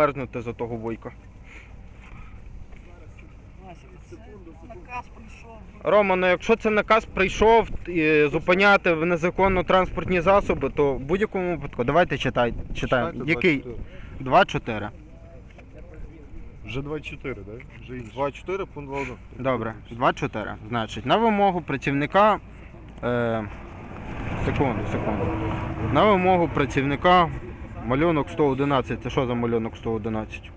мерзнути за того вуйка. Наказ прийшов. Рома, ну якщо це наказ прийшов і зупиняти в незаконно транспортні засоби, то в будь-якому випадку давайте читай, читаємо. Який? 24. 2-4. Вже 24, так? Вже інші. 24, пункт 2. Добре, 2-4. Значить, на вимогу працівника. Е, секунду, секунду. На вимогу працівника малюнок 111. Це що за малюнок 111?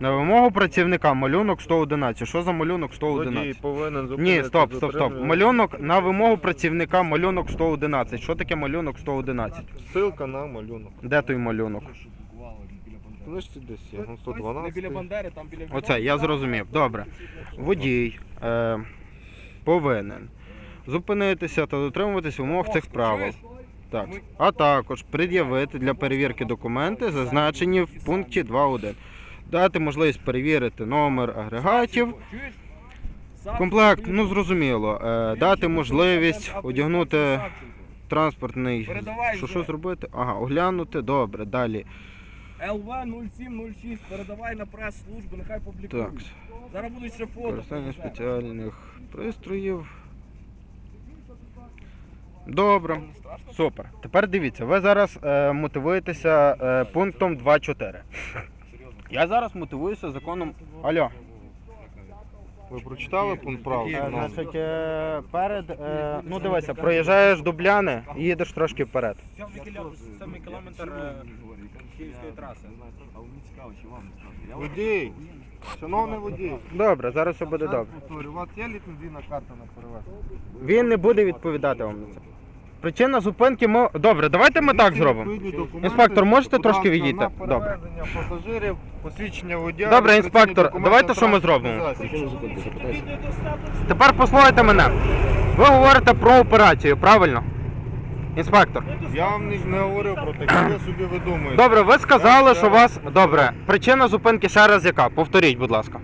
На вимогу працівника малюнок 111. Що за малюнок 111? Повинен Ні, стоп, стоп, стоп. Малюнок на вимогу працівника малюнок 111. Що таке малюнок 111? Ссылка на малюнок. Де той малюнок? Значить десь ну, 112. біля Бандери, там біля Оце, я зрозумів. Добре. Водій е, повинен зупинитися та дотримуватись вимог цих правил. Так. А також пред'явити для перевірки документи, зазначені в пункті 2.1. Дати можливість перевірити номер агрегатів. Комплект, ну зрозуміло. Е, дати можливість одягнути транспортний. Що що зробити? Ага, оглянути. Добре, далі. ЛВ 0706, передавай на прес-службу, нехай публікують. Так. Зараз будуть ще фото. Використання спеціальних пристроїв. Добре. Супер. Тепер дивіться, ви зараз е, мотивуєтеся е, пунктом 2.4. Серйозно. Я зараз мотивуюся законом. Алло. Ви прочитали пункт прав? Е, Ну, значить, е, перед. Е, ну дивися, проїжджаєш Дубляни і їдеш трошки вперед. Сьомий кілометр Київської траси. Водій! Шановний водій! Добре, зараз все буде добре. повторю, У вас є ліцензійна карта на перевез? Він не буде відповідати вам на це. Причина зупинки ми. Добре, давайте ми так зробимо. Інспектор, можете трошки відійти? Добре. пасажирів, посвідчення водія. Добре, інспектор, давайте що ми зробимо? Тепер послухайте мене. Ви говорите про операцію, правильно? Інспектор. Я вам не, не говорив про таке, ви собі видумуєте. Добре, ви сказали, що у вас. Добре. Причина зупинки ще раз яка? Повторіть, будь ласка.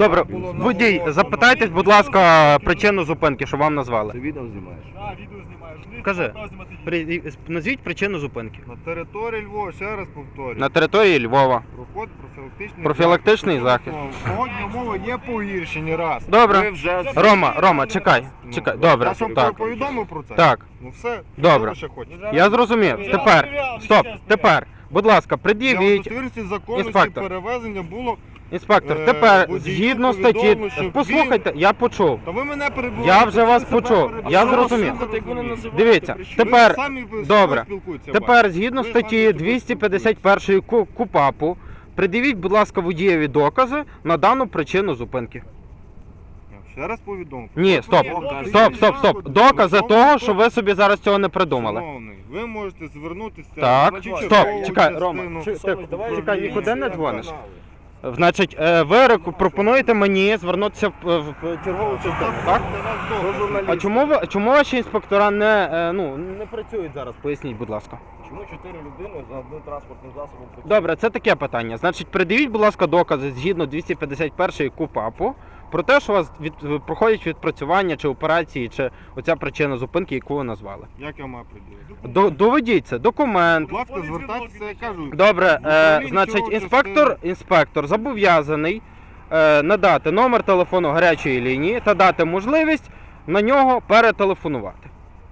Добре, було водій, наголошено. запитайтесь, будь ласка, причину зупинки, що вам назвали. відео знімаєш? А, відео знімаєш. Ну, Кажи. знімати. При... Назвіть причину зупинки. На території Львова, ще раз повторюю. На території Львова. Проходить профілактичний Профілактичний захід. Сьогодні умови є погіршені раз. Добре. вже Рома, Рома, чекай. Ну, Чекай. Добре. Я ж вам Так. повідомив про це. Так. Ну все. Добре. Що ви ще хочете? Я зрозумів. Тепер. Стоп. Тепер. Будь ласка, Для пред'явіть. удостовірності законності Інспектор. перевезення було. Інспектор, Е, тепер водію згідно статті. що Послухайте, я почув. Та ви мене перебували. Я вже вас почув. Я зрозумів. Дивіться, тепер. Добре. Тепер згідно статті 251 Ку- КУПАПу, придивіть, будь ласка, водієві докази на дану причину зупинки. Ще раз повідомив. Ні, стоп, стоп, стоп, стоп. Докази того, що ви собі зараз цього не придумали. Шановний, ви можете звернутися. Так, в стоп, чергову чекай, Рома, ти- управління чекай, нікуди не дзвониш. Значить, е, ви пропонуєте мені звернутися в чергову частину, так? А чому ви чому ваші інспектора не, е, ну, не працюють зараз? Поясніть, будь ласка. Чому чотири людини за одним транспортним засобом? працюють? Добре, це таке питання. Значить, придивіть, будь ласка, докази згідно 251 КУПАПу про те, що у вас від, проходять відпрацювання чи операції, чи оця причина зупинки, яку ви назвали. Як я маю приділити? До, доведіть це, документ. Будь ласка, звертайтеся, я кажу. Добре, е, Управління значить, інспектор, інспектор зобов'язаний е, надати номер телефону гарячої лінії та дати можливість на нього перетелефонувати.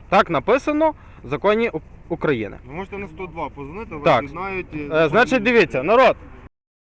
Так написано в законі України. Ви можете на 102 позвонити, Так. вас дізнають. Е, значить, дивіться, народ,